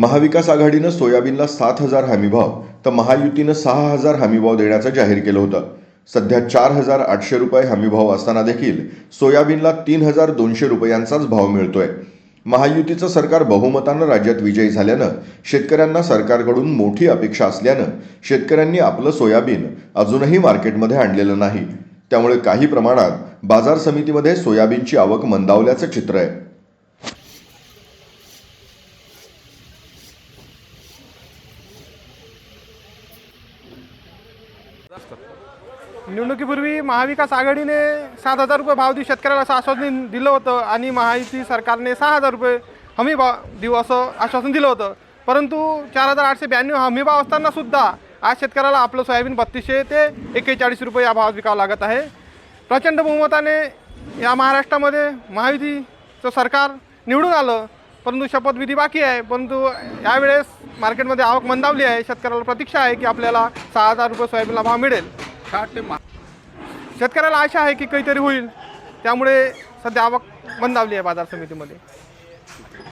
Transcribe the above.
महाविकास आघाडीनं सोयाबीनला सात हजार हमीभाव तर महायुतीनं सहा हजार हमीभाव देण्याचं जाहीर केलं होतं. सध्या चार हजार आठशे रुपये हमीभाव असताना देखील सोयाबीनला तीन हजार दोनशे रुपयांचाच भाव मिळतोय. महायुतीचं सरकार बहुमतानं राज्यात विजयी झाल्यानं शेतकऱ्यांना सरकारकडून मोठी अपेक्षा असल्यानं शेतकऱ्यांनी आपलं सोयाबीन अजूनही मार्केटमध्ये आणलेलं नाही. त्यामुळे काही प्रमाणात बाजार समितीमध्ये सोयाबीनची आवक मंदावल्याचं चित्र आहे. निवडणुकीपूर्वी महाविकास आघाडीने सात हजार रुपये भाव देऊ शेतकऱ्याला असं आश्वासन दिलं होतं आणि महायुती सरकारने सहा हजार रुपये हमी भाव देऊ असं आश्वासन दिलं होतं. परंतु चार हजार आठशे ब्याण्णव हमी भाव असताना सुद्धा आज शेतकऱ्याला आपलं सोयाबीन बत्तीसशे ते एक्केचाळीस रुपये या भावात विकावं लागत आहे. प्रचंड बहुमताने या महाराष्ट्रामध्ये महायुतीचं सरकार निवडून आलं. परंतु शपथविधी बाकी आहे. परंतु यावेळेस मार्केटमध्ये आवक मंदावली आहे. शेतकऱ्याला प्रतीक्षा आहे की आपल्याला सहा हजार रुपये सोयाबीनला भाव मिळेल. शेतकऱ्याला आशा आहे की काहीतरी होईल. त्यामुळे सध्या आवक मंदावली आहे बाजार समितीमध्ये.